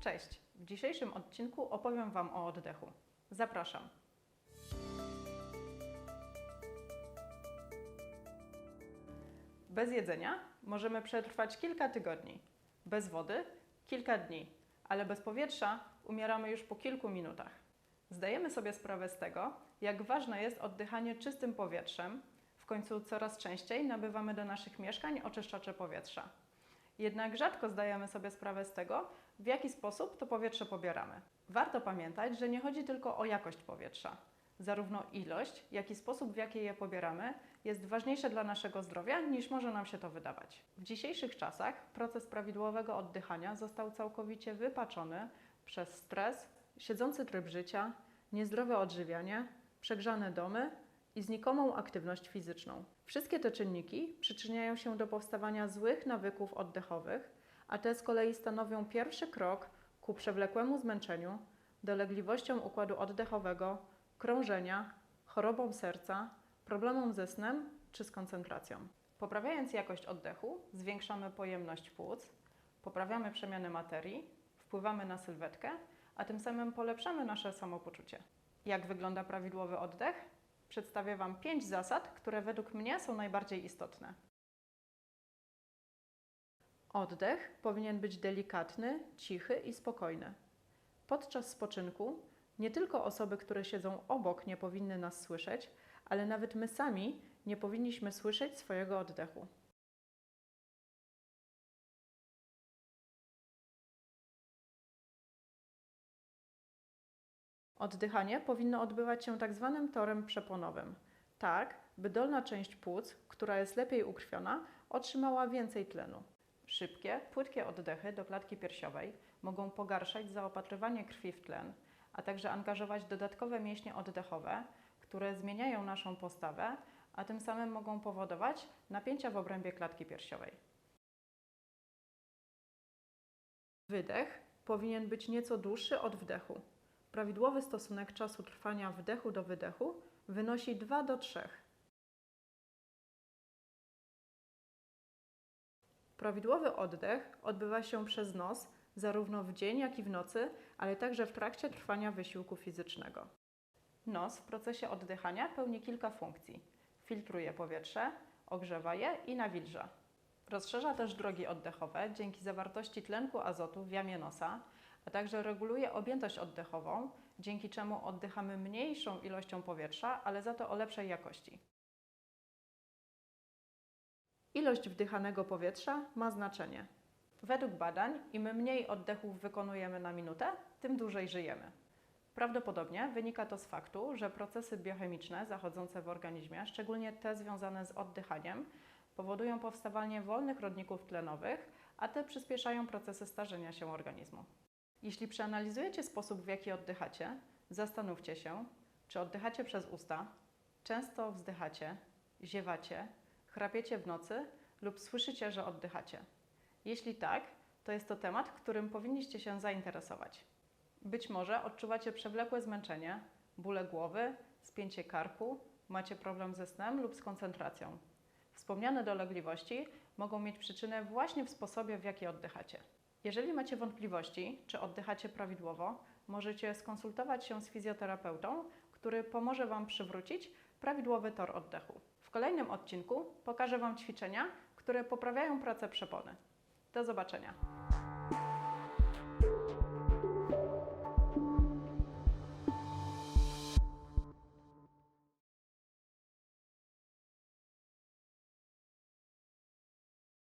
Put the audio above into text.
Cześć! W dzisiejszym odcinku opowiem Wam o oddechu. Zapraszam. Bez jedzenia możemy przetrwać kilka tygodni, bez wody kilka dni, ale bez powietrza umieramy już po kilku minutach. Zdajemy sobie sprawę z tego, jak ważne jest oddychanie czystym powietrzem. W końcu coraz częściej nabywamy do naszych mieszkań oczyszczacze powietrza. Jednak rzadko zdajemy sobie sprawę z tego, w jaki sposób to powietrze pobieramy. Warto pamiętać, że nie chodzi tylko o jakość powietrza. Zarówno ilość, jak i sposób, w jaki je pobieramy, jest ważniejsze dla naszego zdrowia niż może nam się to wydawać. W dzisiejszych czasach proces prawidłowego oddychania został całkowicie wypaczony przez stres, siedzący tryb życia, niezdrowe odżywianie, przegrzane domy i znikomą aktywność fizyczną. Wszystkie te czynniki przyczyniają się do powstawania złych nawyków oddechowych, a te z kolei stanowią pierwszy krok ku przewlekłemu zmęczeniu, dolegliwościom układu oddechowego, krążenia, chorobom serca, problemom ze snem czy z koncentracją. Poprawiając jakość oddechu, zwiększamy pojemność płuc, poprawiamy przemianę materii, wpływamy na sylwetkę, a tym samym polepszamy nasze samopoczucie. Jak wygląda prawidłowy oddech? Przedstawię Wam pięć zasad, które według mnie są najbardziej istotne. Oddech powinien być delikatny, cichy i spokojny. Podczas spoczynku nie tylko osoby, które siedzą obok, nie powinny nas słyszeć, ale nawet my sami nie powinniśmy słyszeć swojego oddechu. Oddychanie powinno odbywać się tak zwanym torem przeponowym, tak by dolna część płuc, która jest lepiej ukrwiona, otrzymała więcej tlenu. Szybkie, płytkie oddechy do klatki piersiowej mogą pogarszać zaopatrywanie krwi w tlen, a także angażować dodatkowe mięśnie oddechowe, które zmieniają naszą postawę, a tym samym mogą powodować napięcia w obrębie klatki piersiowej. Wydech powinien być nieco dłuższy od wdechu. Prawidłowy stosunek czasu trwania wdechu do wydechu wynosi 2 do 3. Prawidłowy oddech odbywa się przez nos zarówno w dzień, jak i w nocy, ale także w trakcie trwania wysiłku fizycznego. Nos w procesie oddychania pełni kilka funkcji. Filtruje powietrze, ogrzewa je i nawilża. Rozszerza też drogi oddechowe dzięki zawartości tlenku azotu w jamie nosa, także reguluje objętość oddechową, dzięki czemu oddychamy mniejszą ilością powietrza, ale za to o lepszej jakości. Ilość wdychanego powietrza ma znaczenie. Według badań, im mniej oddechów wykonujemy na minutę, tym dłużej żyjemy. Prawdopodobnie wynika to z faktu, że procesy biochemiczne zachodzące w organizmie, szczególnie te związane z oddychaniem, powodują powstawanie wolnych rodników tlenowych, a te przyspieszają procesy starzenia się organizmu. Jeśli przeanalizujecie sposób, w jaki oddychacie, zastanówcie się, czy oddychacie przez usta, często wzdychacie, ziewacie, chrapiecie w nocy lub słyszycie, że oddychacie. Jeśli tak, to jest to temat, którym powinniście się zainteresować. Być może odczuwacie przewlekłe zmęczenie, bóle głowy, spięcie karku, macie problem ze snem lub z koncentracją. Wspomniane dolegliwości mogą mieć przyczynę właśnie w sposobie, w jaki oddychacie. Jeżeli macie wątpliwości, czy oddychacie prawidłowo, możecie skonsultować się z fizjoterapeutą, który pomoże Wam przywrócić prawidłowy tor oddechu. W kolejnym odcinku pokażę Wam ćwiczenia, które poprawiają pracę przepony. Do zobaczenia.